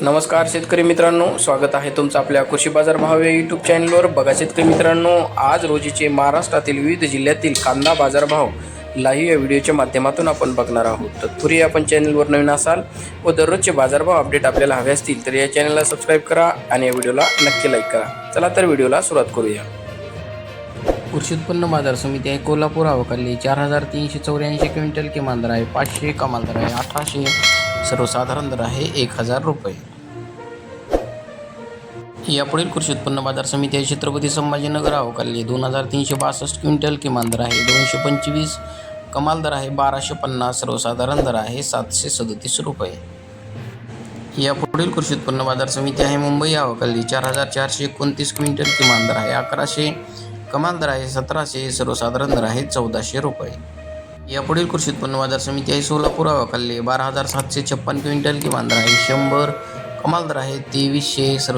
नमस्कार शेतकरी मित्रांनो स्वागत आहे तुमचं आपल्या कृषी बाजार भाव या यूट्यूब चॅनलवर बघा शेतकरी मित्रांनो आज रोजीचे महाराष्ट्रातील विविध जिल्ह्यातील कांदा बाजारभाव लाईव्ह या व्हिडिओच्या माध्यमातून आपण बघणार आहोत. तत्पूर्वी आपण चॅनलवर नवीन असाल व दररोजचे बाजारभाव अपडेट आपल्याला हवे असतील तर या चॅनलला सबस्क्राईब करा आणि या व्हिडिओला नक्की लाईक करा. चला तर व्हिडिओला सुरुवात करूया. कृषी उत्पन्न बाजार समिती आहे कोल्हापूर अवकाली. चार हजार तीनशे चौऱ्याऐंशी क्विंटल किमान दर आहे पाचशे कमाल दर आहे अठराशे सर्वसाधारण दर आहे एक हजार रुपये. यापुढील कृषी उत्पन्न बाजार समिती आहे छत्रपती संभाजीनगर अवकाली दोन हजार तीनशे बासष्ट क्विंटल किमान दर आहे. दोनशे पंचवीस कमाल दर आहे बाराशे पन्नास सर्वसाधारण दर आहे सातशे सदतीस रुपये. यापुढील कृषी उत्पन्न बाजार समिती आहे मुंबई अवकाली चार हजार चारशे एकोणतीस क्विंटल किमान दर आहे अकराशे कमाल दर आहे सतराशे सर्वसाधारण दर आहे चौदाशे रुपये. यापुढील कृषी उत्पन्न बाजार समिती आहे. सोलापूर अवकाली बारा हजार सातशे छप्पन क्विंटल किमान दर आहे. शंभर कमाल दर आहे. तेवीसशे सर्व